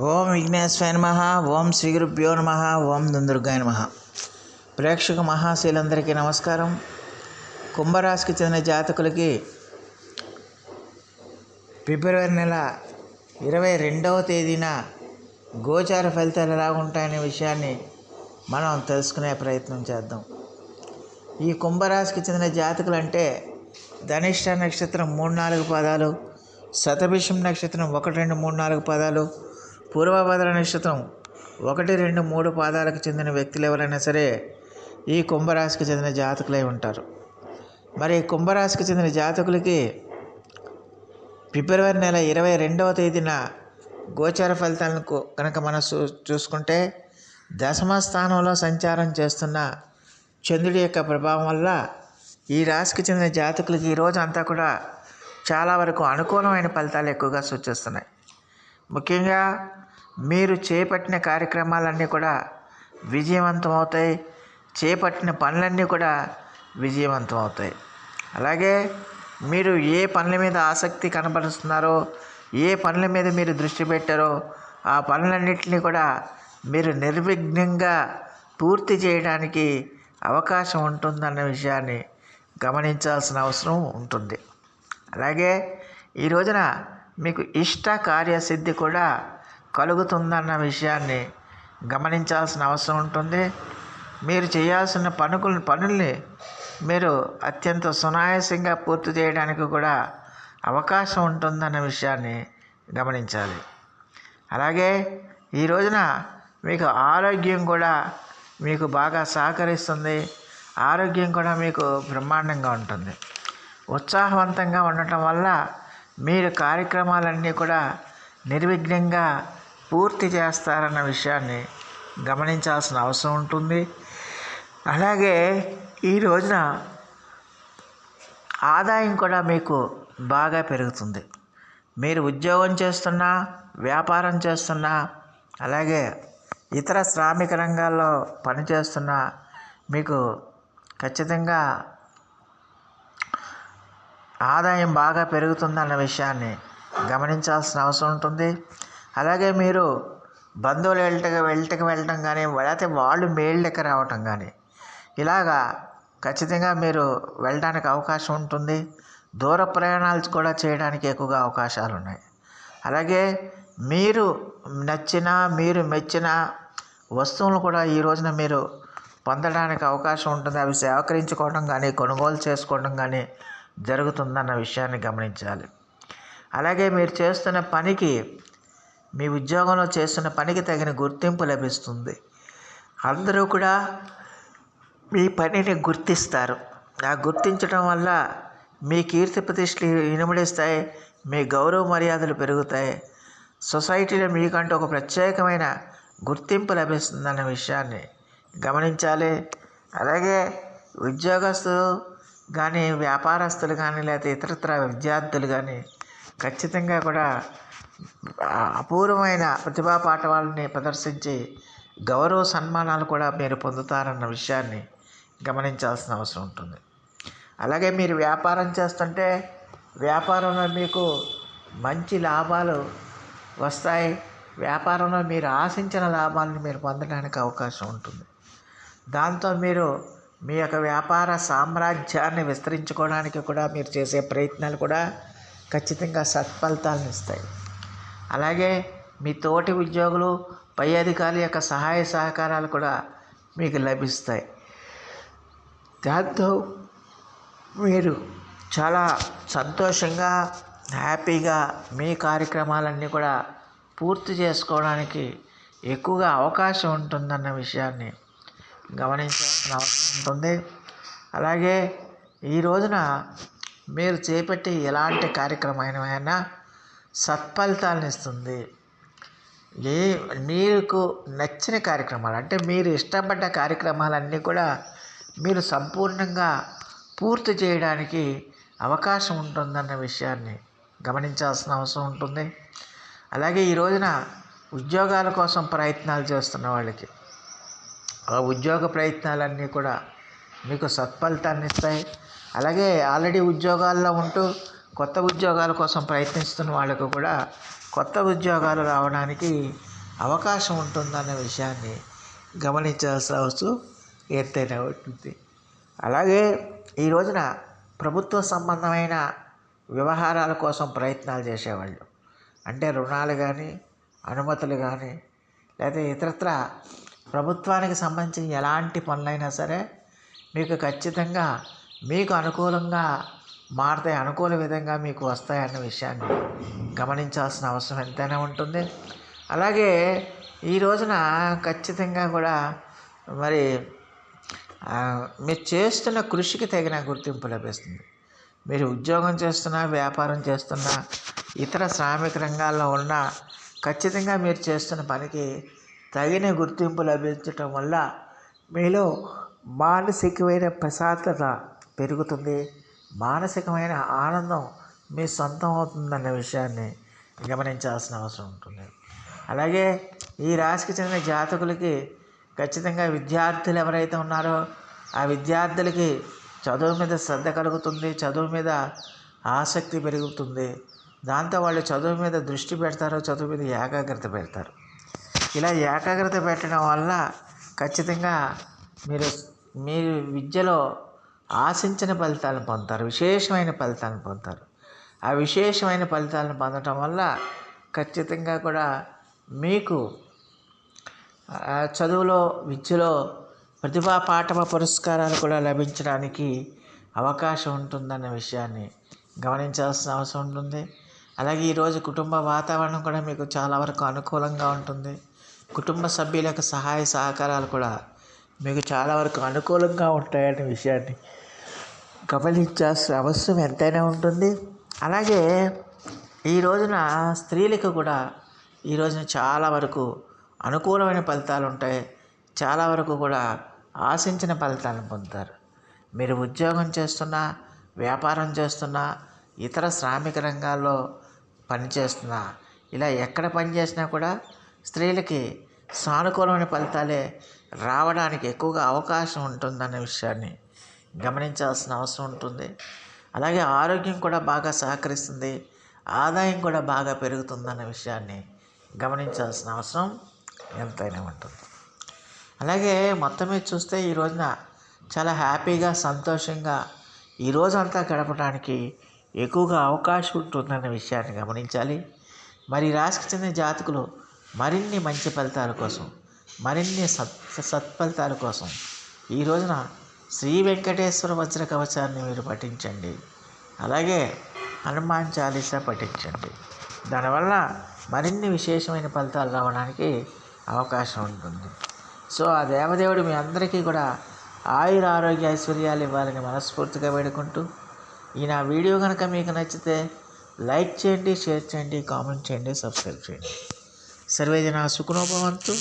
ఓం విఘ్నేశ్వర నమ ఓం శ్రీ గురుభ్యో నమ ఓం దుందుర్గాయ నమ. ప్రేక్షక మహాశీలందరికీ నమస్కారం. కుంభరాశికి చెందిన జాతకులకి ఫిబ్రవరి నెల ఇరవై రెండవ తేదీన గోచార ఫలితాలు ఎలా ఉంటాయనే విషయాన్ని మనం తెలుసుకునే ప్రయత్నం చేద్దాం. ఈ కుంభరాశికి చెందిన జాతకులు అంటే ధనిష్ట నక్షత్రం మూడు నాలుగు పదాలు శతభిషం నక్షత్రం ఒకటి రెండు మూడు నాలుగు పదాలు పూర్వభద్ర నక్షత్రం ఒకటి రెండు మూడు పాదాలకు చెందిన వ్యక్తులు ఎవరైనా సరే ఈ కుంభరాశికి చెందిన జాతకులై ఉంటారు. మరి కుంభరాశికి చెందిన జాతకులకి ఫిబ్రవరి నెల ఇరవై రెండవ తేదీన గోచార ఫలితాలను కనుక మనం చూ- చూసుకుంటే దశమ స్థానంలో సంచారం చేస్తున్న చంద్రుడి యొక్క ప్రభావం వల్ల ఈ రాశికి చెందిన జాతకులకి ఈ రోజు అంతా కూడా చాలా వరకు అనుకూలమైన ఫలితాలు ఎక్కువగా సూచిస్తున్నాయి. ముఖ్యంగా మీరు చేపట్టిన కార్యక్రమాలన్నీ కూడా విజయవంతం అవుతాయి చేపట్టిన పనులన్నీ కూడా విజయవంతం అవుతాయి అలాగే మీరు ఏ పనుల మీద ఆసక్తి కనబరుస్తున్నారో ఏ పనుల మీద మీరు దృష్టి పెట్టారో ఆ పనులన్నింటినీ కూడా మీరు నిర్విఘ్నంగా పూర్తి చేయడానికి అవకాశం ఉంటుందన్న విషయాన్ని గమనించాల్సిన అవసరం ఉంటుంది. అలాగే ఈ రోజున మీకు ఇష్ట కార్యసిద్ధి కూడా కలుగుతుందన్న విషయాన్ని గమనించాల్సిన అవసరం ఉంటుంది. మీరు చేయాల్సిన పనుకుల పనుల్ని మీరు అత్యంత సునాయాసంగా పూర్తి చేయడానికి కూడా అవకాశం ఉంటుందన్న విషయాన్ని గమనించాలి. అలాగే ఈ రోజున మీకు ఆరోగ్యం కూడా మీకు బాగా సహకరిస్తుంది. ఆరోగ్యం కూడా మీకు బ్రహ్మాండంగా ఉంటుంది. ఉత్సాహవంతంగా ఉండటం వల్ల మీరు కార్యక్రమాలన్నీ కూడా నిర్విఘ్నంగా పూర్తి చేస్తారన్న విషయాన్ని గమనించాల్సిన అవసరం ఉంటుంది. అలాగే ఈ రోజున ఆదాయం కూడా మీకు బాగా పెరుగుతుంది. మీరు ఉద్యోగం చేస్తున్నా వ్యాపారం చేస్తున్నా అలాగే ఇతర శ్రామిక రంగాల్లో పనిచేస్తున్నా మీకు ఖచ్చితంగా ఆదాయం బాగా పెరుగుతుందన్న విషయాన్ని గమనించాల్సిన అవసరం ఉంటుంది. అలాగే మీరు బంధువులు వెళ్ళటకు వెళ్ళటకు వెళ్ళటం కానీ లేకపోతే వాళ్ళు మేళ్ళకి రావటం కానీ ఇలాగా ఖచ్చితంగా మీరు వెళ్ళడానికి అవకాశం ఉంటుంది. దూర ప్రయాణాలు కూడా చేయడానికి ఎక్కువగా అవకాశాలు ఉన్నాయి. అలాగే మీరు నచ్చిన మీరు మెచ్చిన వస్తువులు కూడా ఈ రోజున మీరు పొందడానికి అవకాశం ఉంటుంది. అవి సేకరించుకోవడం కానీ కొనుగోలు చేసుకోవడం కానీ జరుగుతుందన్న విషయాన్ని గమనించాలి. అలాగే మీరు చేస్తున్న పనికి మీ ఉద్యోగంలో చేస్తున్న పనికి తగిన గుర్తింపు లభిస్తుంది. అందరూ కూడా మీ పనిని గుర్తిస్తారు. ఆ గుర్తించడం వల్ల మీ కీర్తి ప్రతిష్టలు ఇనుమడిస్తాయి మీ గౌరవ మర్యాదలు పెరుగుతాయి. సొసైటీలో మీకంటూ ఒక ప్రత్యేకమైన గుర్తింపు లభిస్తుందన్న విషయాన్ని గమనించాలి. అలాగే ఉద్యోగస్తులు కానీ వ్యాపారస్తులు కానీ లేకపోతే ఇతరత్ర విద్యార్థులు కానీ ఖచ్చితంగా కూడా అపూర్వమైన ప్రతిభా పాఠవాలని ప్రదర్శించి గౌరవ సన్మానాలు కూడా మీరు పొందుతారన్న విషయాన్ని గమనించాల్సిన అవసరం ఉంటుంది. అలాగే మీరు వ్యాపారం చేస్తుంటే వ్యాపారంలో మీకు మంచి లాభాలు వస్తాయి. వ్యాపారంలో మీరు ఆశించిన లాభాలను మీరు పొందడానికి అవకాశం ఉంటుంది. దాంతో మీరు మీ యొక్క వ్యాపార సామ్రాజ్యాన్ని విస్తరించుకోవడానికి కూడా మీరు చేసే ప్రయత్నాలు కూడా ఖచ్చితంగా సత్ఫలితాలను ఇస్తాయి. అలాగే మీ తోటి ఉద్యోగులు పై అధికారుల యొక్క సహాయ సహకారాలు కూడా మీకు లభిస్తాయి. దాంతో మీరు చాలా సంతోషంగా హ్యాపీగా మీ కార్యక్రమాలన్నీ కూడా పూర్తి చేసుకోవడానికి ఎక్కువగా అవకాశం ఉంటుందన్న విషయాన్ని గమనించాల్సిన అవసరం ఉంటుంది. అలాగే ఈ రోజున మీరు చేపట్టి ఎలాంటి కార్యక్రమమైనా సత్ఫలితాలను ఇస్తుంది ఏ మీకు నచ్చిన కార్యక్రమాలు అంటే మీరు ఇష్టపడ్డ కార్యక్రమాలన్నీ కూడా మీరు సంపూర్ణంగా పూర్తి చేయడానికి అవకాశం ఉంటుందన్న విషయాన్ని గమనించాల్సిన అవసరం ఉంటుంది. అలాగే ఈ రోజున ఉద్యోగాల కోసం ప్రయత్నాలు చేస్తున్న వాళ్ళకి ఆ ఉద్యోగ ప్రయత్నాలన్నీ కూడా మీకు సత్ఫలితాన్ని ఇస్తాయి. అలాగే ఆల్రెడీ ఉద్యోగాల్లో ఉంటూ కొత్త ఉద్యోగాల కోసం ప్రయత్నిస్తున్న వాళ్ళకు కూడా కొత్త ఉద్యోగాలు రావడానికి అవకాశం ఉంటుందన్న విషయాన్ని గమనించాల్సిన అవసరం ఎంతైనా ఉంటుంది అలాగే ఈ రోజున ప్రభుత్వ సంబంధమైన వ్యవహారాల కోసం ప్రయత్నాలు చేసేవాళ్ళు. అంటే రుణాలు కానీ అనుమతులు కానీ లేదా ఇతరత్ర ప్రభుత్వానికి సంబంధించిన ఎలాంటి పనులైనా సరే మీకు ఖచ్చితంగా మీకు అనుకూలంగా మారతాయి అనుకూల విధంగా మీకు వస్తాయన్న విషయాన్ని గమనించాల్సిన అవసరం ఎంతైనా ఉంటుంది. అలాగే ఈ రోజున ఖచ్చితంగా కూడా మరి మీరు చేస్తున్న కృషికి తగిన గుర్తింపు లభిస్తుంది. మీరు ఉద్యోగం చేస్తున్నా వ్యాపారం చేస్తున్నా ఇతర శ్రామిక రంగాల్లో ఉన్నా ఖచ్చితంగా మీరు చేస్తున్న పనికి తగిన గుర్తింపు లభించటం వల్ల మీలో మానసికమైన ప్రశాంతత పెరుగుతుంది. మానసికమైన ఆనందం మీ సొంతం అవుతుందన్న విషయాన్ని గమనించాల్సిన అవసరం ఉంటుంది. అలాగే ఈ రాశికి చెందిన జాతకులకి ఖచ్చితంగా విద్యార్థులు ఎవరైతే ఉన్నారో ఆ విద్యార్థులకి చదువు మీద శ్రద్ధ కలుగుతుంది చదువు మీద ఆసక్తి పెరుగుతుంది. దాంతో వాళ్ళు చదువు మీద దృష్టి పెడతారు చదువు మీద ఏకాగ్రత పెడతారు. ఇలా ఏకాగ్రత పెట్టడం వల్ల ఖచ్చితంగా మీరు మీ విద్యలో ఆశించిన ఫలితాలను పొందుతారు విశేషమైన ఫలితాలను పొందుతారు. ఆ విశేషమైన ఫలితాలను పొందటం వల్ల ఖచ్చితంగా కూడా మీకు చదువులో విద్యలో ప్రతిభా పాఠవ పురస్కారాలు కూడా లభించడానికి అవకాశం ఉంటుందన్న విషయాన్ని గమనించాల్సిన అవసరం ఉంటుంది. అలాగే ఈరోజు కుటుంబ వాతావరణం కూడా మీకు చాలా వరకు అనుకూలంగా ఉంటుంది. కుటుంబ సభ్యుల యొక్క సహాయ సహకారాలు కూడా మీకు చాలా వరకు అనుకూలంగా ఉంటాయనే విషయాన్ని గమనించాల్సిన అవసరం ఎంతైనా ఉంటుంది. అలాగే ఈ రోజున స్త్రీలకు కూడా ఈ రోజున చాలా వరకు అనుకూలమైన ఫలితాలు ఉంటాయి. చాలా వరకు కూడా ఆశించిన ఫలితాలను పొందుతారు. మీరు ఉద్యోగం చేస్తున్నా వ్యాపారం చేస్తున్నా ఇతర శ్రామిక రంగాల్లో పనిచేస్తున్నా ఇలా ఎక్కడ పని చేసినా కూడా స్త్రీలకి సానుకూలమైన ఫలితాలే రావడానికి ఎక్కువగా అవకాశం ఉంటుందన్న విషయాన్ని గమనించాల్సిన అవసరం ఉంటుంది. అలాగే ఆరోగ్యం కూడా బాగా సహకరిస్తుంది. ఆదాయం కూడా బాగా పెరుగుతుందన్న విషయాన్ని గమనించాల్సిన అవసరం ఎంతైనా ఉంటుంది. అలాగే మొత్తం మీద చూస్తే ఈ రోజున చాలా హ్యాపీగా సంతోషంగా ఈ రోజంతా గడపడానికి ఎక్కువగా అవకాశం ఉంటుందన్న విషయాన్ని గమనించాలి. మరి రాశికి చెందిన జాతకులు మరిన్ని మంచి ఫలితాల కోసం మరిన్ని సత్ సత్ఫలితాల కోసం ఈ రోజున శ్రీ వెంకటేశ్వర వజ్ర కవచాన్ని మీరు పఠించండి. అలాగే హనుమాన్ చాలీసా పఠించండి. దానివల్ల మరిన్ని విశేషమైన ఫలితాలు రావడానికి అవకాశం ఉంటుంది. సో ఆ దేవదేవుడు మీ అందరికీ కూడా ఆయుర ఆరోగ్య ఐశ్వర్యాలు ఇవ్వాలని మనస్ఫూర్తిగా వేడుకుంటూ ఈ నా వీడియో కనుక మీకు నచ్చితే లైక్ చేయండి షేర్ చేయండి కామెంట్ చేయండి సబ్స్క్రైబ్ చేయండి. సర్వేజన సుఖనోభవంతు.